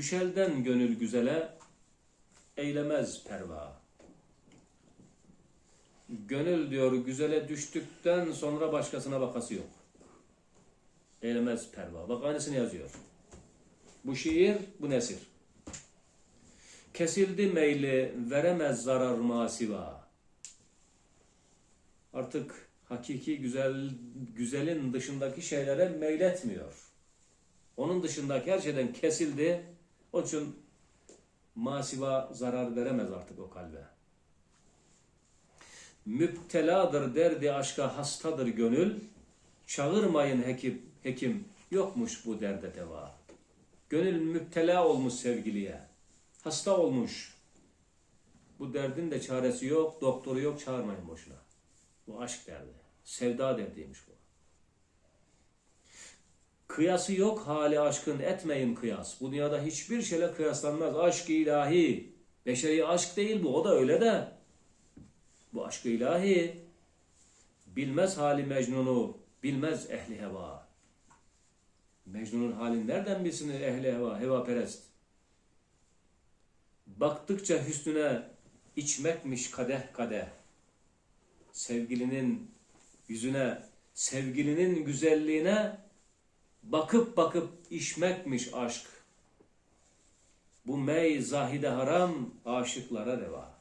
Düşelden gönül güzele eylemez perva. Gönül diyor güzele düştükten sonra başkasına bakası yok. Eylemez perva. Bak aynısını yazıyor. Bu şiir, bu nesir. Kesildi meyli, veremez zarar masiva. Artık hakiki güzel güzelin dışındaki şeylere meyletmiyor. Onun dışındaki her şeyden kesildi. Onun için masiva zarar veremez artık o kalbe. Müpteladır derdi aşka hastadır gönül. Çağırmayın hekim, hekim yokmuş bu derde deva. Gönül müptela olmuş sevgiliye. Hasta olmuş. Bu derdin de çaresi yok, doktoru yok, çağırmayın boşuna. Bu aşk derdi. Sevda derdiymiş bu. Kıyası yok hali aşkın etmeyin kıyas. Bu dünyada hiçbir şeyle kıyaslanmaz. Aşk ilahi. Beşeri aşk değil bu. O da öyle de. Bu aşk ilahi. Bilmez hali Mecnun'u. Bilmez ehli heva. Mecnun'un halini nereden bilsin ehli heva, heva perest? Baktıkça hüsnüne içmekmiş kadeh kadeh. Sevgilinin yüzüne, sevgilinin güzelliğine bakıp bakıp içmekmiş aşk. Bu mey zahide haram, aşıklara reva.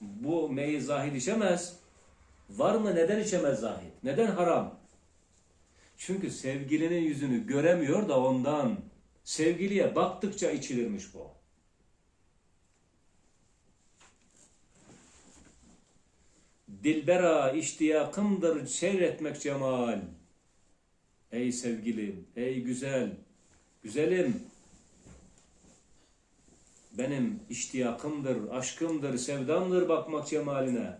Bu mey zahid içemez. Var mı neden içemez zahid? Neden haram? Çünkü sevgilinin yüzünü göremiyor da ondan. Sevgiliye baktıkça içilirmiş bu. Dilbera iştiyakımdır seyretmek cemal. Ey sevgilim, ey güzel, güzelim. Benim iştiyakımdır, aşkımdır, sevdamdır bakmak cemaline.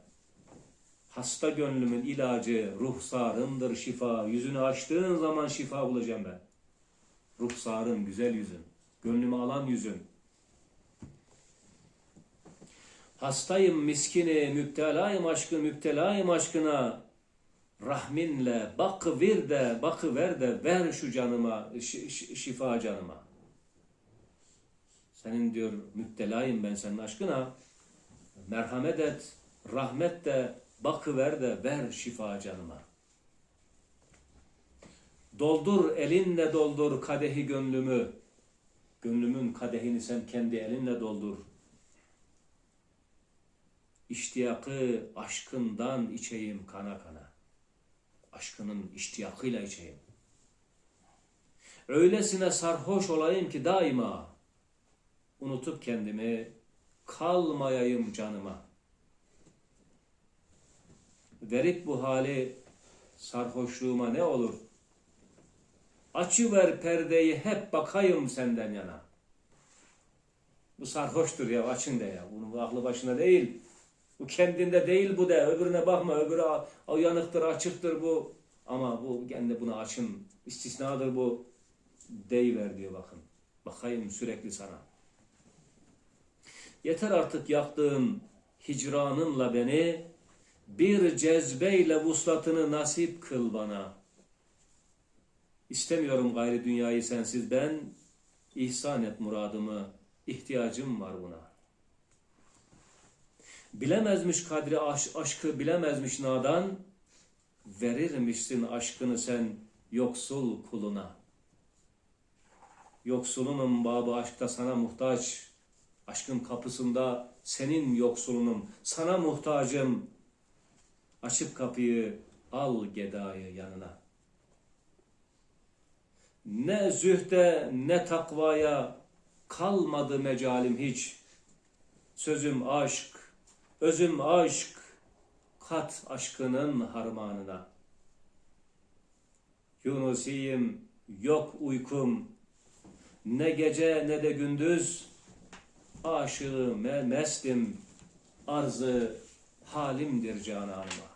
Hasta gönlümün ilacı, ruhsarımdır şifa. Yüzünü açtığın zaman şifa bulacağım ben. Ruhsarım, güzel yüzün. Gönlümü alan yüzün. Hastayım miskini, müptelayım aşkı, müptelayım aşkına. Rahminle bakı ver de, bakı ver de ver şu canıma, şi- şi- şifa canıma. Senin diyor müptelayım ben senin aşkına. Merhamet et, rahmet de, bakı ver de ver şifa canıma. Doldur elinle doldur kadehi gönlümü. Gönlümün kadehini sen kendi elinle doldur. İştiyakı aşkından içeyim kana kana. Aşkının iştiyakıyla içeyim. Öylesine sarhoş olayım ki daima unutup kendimi kalmayayım canıma. Verip bu hali sarhoşluğuma ne olur? Açıver perdeyi hep bakayım senden yana. Bu sarhoştur ya açın de ya. Bunun bu aklı başına değil. Bu kendinde değil bu de. Öbürüne bakma. Öbürü a- uyanıktır, açıktır bu. Ama bu kendi buna açın. istisnadır bu. Deyiver diyor bakın. Bakayım sürekli sana. Yeter artık yaktığın hicranınla beni bir cezbeyle vuslatını nasip kıl bana. İstemiyorum gayri dünyayı sensiz ben. İhsan et muradımı. ihtiyacım var buna. Bilemezmiş kadri aş- aşkı bilemezmiş nadan. Verirmişsin aşkını sen yoksul kuluna. Yoksulunum babı aşkta sana muhtaç. Aşkın kapısında senin yoksulunum. Sana muhtacım. Açıp kapıyı al gedayı yanına. Ne zühde ne takvaya kalmadı mecalim hiç. Sözüm aşk, özüm aşk, kat aşkının harmanına. Yunusiyim, yok uykum, ne gece ne de gündüz, aşığım, me- mestim, arzı halimdir cananıma.